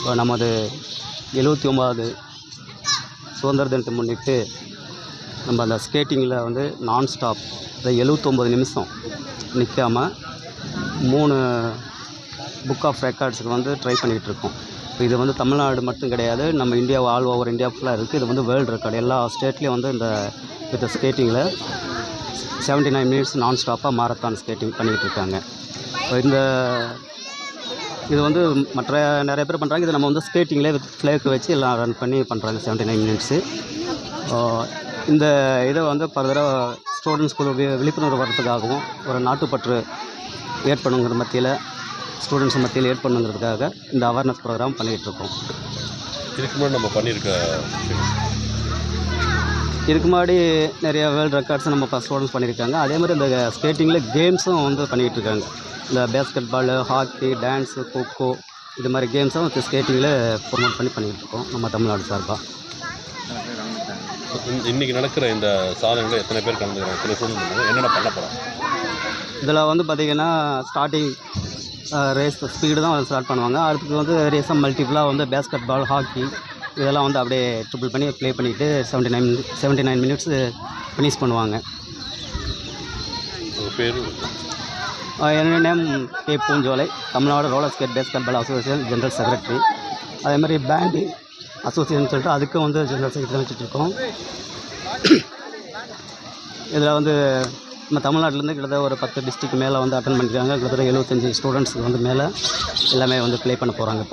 இப்போ நமது எழுபத்தி ஒம்பதாவது சுதந்திர தினத்தை முன்னிட்டு நம்ம அந்த ஸ்கேட்டிங்கில் வந்து நான் ஸ்டாப் இந்த எழுவத்தொம்பது நிமிஷம் நிற்காம மூணு புக் ஆஃப் ரெக்கார்ட்ஸுக்கு வந்து ட்ரை பண்ணிகிட்டு இருக்கோம். இப்போ இது வந்து தமிழ்நாடு மட்டும் கிடையாது நம்ம இந்தியா ஆல் ஓவர் இந்தியா ஃபுல்லாக இருக்குது இது வந்து வேர்ல்டு ரெக்கார்டு எல்லா ஸ்டேட்லேயும் வந்து இந்த வித் ஸ்கேட்டிங்கில் செவன்ட்டி நைன் மினிட்ஸ் நான் ஸ்டாப்பாக மாரத்தான் ஸ்கேட்டிங் பண்ணிகிட்டு இருக்காங்க. இப்போ இந்த இது வந்து மற்ற நிறைய பேர் பண்ணுறாங்க இது நம்ம வந்து ஸ்கேட்டிங்லேயே வித் வச்சு எல்லாம் ரன் பண்ணி பண்ணுறாங்க செவன்ட்டி நைன் மினிட்ஸு இந்த இதை வந்து ஃபர்தராக ஸ்டூடெண்ட்ஸ்க்கு விழிப்புணர்வு வர்றதுக்காகவும் ஒரு நாட்டுப்பற்று ஏற்படுங்கிற மத்தியில் ஸ்டூடெண்ட்ஸ் மத்தியில் ஏற்படணுங்கிறதுக்காக இந்த அவேர்னஸ் ப்ரோக்ராம் பண்ணிகிட்ருக்கோம் இதுக்கு முன்னாடி நம்ம பண்ணியிருக்க இதுக்கு முன்னாடி நிறைய வேர்ல்டு ரெக்கார்ட்ஸ் நம்ம ஸ்டூடெண்ட்ஸ் பண்ணியிருக்காங்க. அதே மாதிரி இந்த ஸ்கேட்டிங்கில் கேம்ஸும் வந்து பண்ணிக்கிட்டு இருக்காங்க இந்த basket ball hockey dance kho-kho இது மாதிரி கேம்ஸும் ஸ்கேட்டிங்கில் ப்ரொமோட் பண்ணி பண்ணிக்கிட்டு இருக்கோம் நம்ம தமிழ்நாடு சார்பாக இன்னைக்கு நடக்கிற இந்த சாதனைகளை எத்தனை பேர் கலந்துக்கிறாங்க? பண்ணுறாங்க என்னென்ன பண்ண போகிறோம் இதில் வந்து பார்த்திங்கன்னா ஸ்டார்டிங் ரேஸ் ஸ்பீடு தான் ஸ்டார்ட் பண்ணுவாங்க. அடுத்தது வந்து ரேஸாக மல்டிபிளாக வந்து பேஸ்கெட் பால் ஹாக்கி இதெல்லாம் வந்து அப்படியே ட்ரிபிள் பண்ணி ப்ளே பண்ணிவிட்டு seventy nine seventy nine minutes finish பண்ணுவாங்க என்னோட name K Poonjolai. Tamil Nadu roller skate basketball association general secretary அதே மாதிரி பேண்டு அசோசியேஷன் சொல்லிட்டு அதுக்கும் வந்து ஜென்ரல் செக்ரட்டரி வச்சுட்ருக்கோம் இதில் வந்து நம்ம தமிழ்நாட்டிலேருந்து கிட்டத்தட்ட ஒரு பத்து டிஸ்ட்ரிக்ட் மேலே வந்து அட்டன் பண்ணியிருக்காங்க. கிட்டத்தட்ட எழுபத்தஞ்சி ஸ்டூடெண்ட்ஸுக்கு வந்து மேலே எல்லாமே வந்து ப்ளே பண்ண போகிறாங்க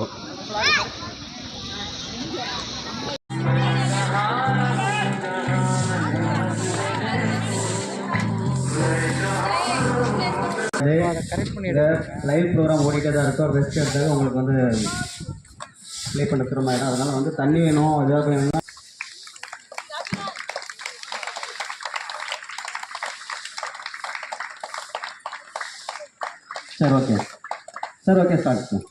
இருக்காது லைவ் ப்ரோக்ராம் ஓடிட்டே தான் இருக்கும் ரெஸ்ட் எடுத்தாலும் உங்களுக்கு வந்து ப்ளே பண்ண திரும்ப அதனால் வந்து தண்ணி வேணும் எதாவது வேணும்னா sir okay sir okay sir sir